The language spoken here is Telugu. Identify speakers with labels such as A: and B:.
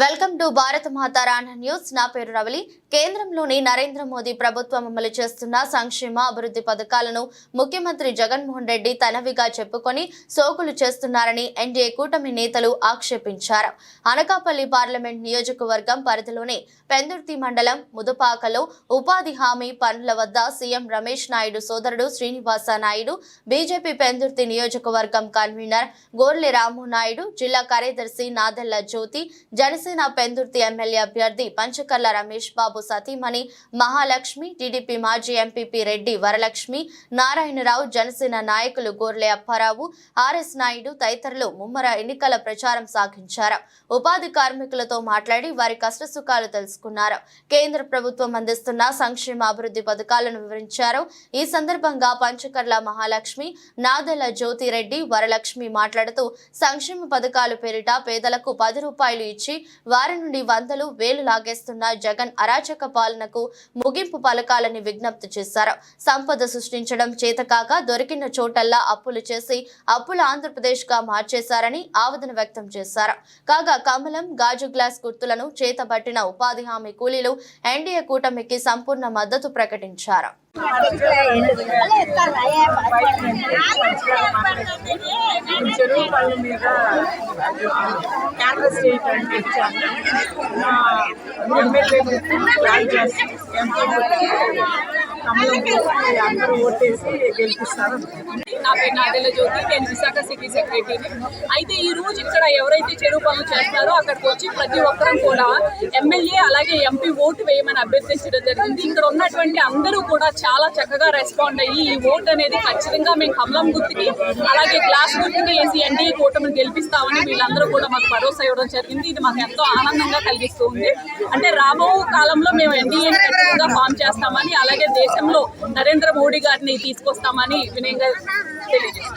A: వెల్కమ్ టు భారత మాతారాణ న్యూస్. నా పేరు రవలి. కేంద్రంలోని నరేంద్ర మోదీ ప్రభుత్వం అమలు చేస్తున్న సంక్షేమ అభివృద్ధి పథకాలను ముఖ్యమంత్రి జగన్మోహన్ రెడ్డి తనవిగా చెప్పుకొని సోకులు చేస్తున్నారని ఎన్డీఏ కూటమి నేతలు ఆక్షేపించారు. అనకాపల్లి పార్లమెంట్ నియోజకవర్గం పరిధిలోని పెందుర్తి మండలం ముదుపాకలో ఉపాధి హామీ పనుల వద్ద సీఎం రమేష్ నాయుడు సోదరుడు శ్రీనివాస నాయుడు బీజేపీ పెందుర్తి నియోజకవర్గం కన్వీనర్ గోర్లె రాము నాయుడు జిల్లా కార్యదర్శి నాదెల్ల జ్యోతి జనసేన పెందుర్తి ఎమ్మెల్యే అభ్యర్థి పంచకర్ల రమేష్ బాబు సతీమణి మహాలక్ష్మి టీడీపీ మాజీ ఎంపీపీ రెడ్డి వరలక్ష్మి నారాయణరావు జనసేన నాయకులు గోర్లే అప్పారావు ఆర్ఎస్ నాయుడు తదితరులు ముమ్మర ఎన్నికల ప్రచారం సాగించారు. ఉపాధి కార్మికులతో మాట్లాడి వారి కష్టసుఖాలు తెలుసుకున్నారు. కేంద్ర ప్రభుత్వం అందిస్తున్న సంక్షేమ అభివృద్ధి పథకాలను వివరించారు. ఈ సందర్భంగా పంచకర్ల మహాలక్ష్మి నాదెల జ్యోతిరెడ్డి వరలక్ష్మి మాట్లాడుతూ సంక్షేమ పథకాలు పేరిట పేదలకు పది రూపాయలు ఇచ్చి వారి నుండి వందలు వేలు లాగేస్తున్న జగన్ అరాచక పాలనకు ముగింపు పలకాలని విజ్ఞప్తి చేశారు. సంపద సృష్టించడం చేతకాక దొరికిన చోటల్లా అప్పులు చేసి అప్పుల ఆంధ్రప్రదేశ్గా మార్చేశారని ఆవేదన వ్యక్తం చేశారు. కాగా కమలం గాజు గ్లాస్ గుర్తులను చేతబట్టిన ఉపాధి హామీ కూలీలు ఎన్డీఏ కూటమికి సంపూర్ణ మద్దతు ప్రకటించారు.
B: చెరువు పళ్ళ మీద క్యాన్వస్ చేయడానికి ఇచ్చాను మా ఎమ్మెల్యే రాజాస్ ఎంపీ కమలం అందరూ ఓటేసి గెలిపిస్తారు
C: నా పేరు నాదెల్ల జ్యోతి నేను విశాఖ సిటీ సెక్రటరీని అయితే ఈ రోజు ఇక్కడ ఎవరైతే చెరువు పనులు చేస్తారో అక్కడికి వచ్చి ప్రతి ఒక్కరం కూడా ఎమ్మెల్యే అలాగే ఎంపీ ఓటు వేయమని అభ్యర్థించడం జరిగింది. ఇక్కడ ఉన్నటువంటి అందరూ కూడా చాలా చక్కగా రెస్పాండ్ అయ్యి ఈ ఓటు అనేది ఖచ్చితంగా మేము కమలం గుర్తుకి అలాగే గ్లాస్ గుర్తుకి వేసి ఎన్డీఏ కూటమిని గెలిపిస్తామని వీళ్ళందరూ కూడా మాకు భరోసా ఇవ్వడం జరిగింది. ఇది మాకు ఎంతో ఆనందంగా కలిగిస్తుంది అంటే రాబో కాలంలో మేము ఎన్డీఏ ఖచ్చితంగా ఫామ్ చేస్తామని అలాగే దేశంలో నరేంద్ర మోడీ గారిని తీసుకొస్తామని వినయంగా religious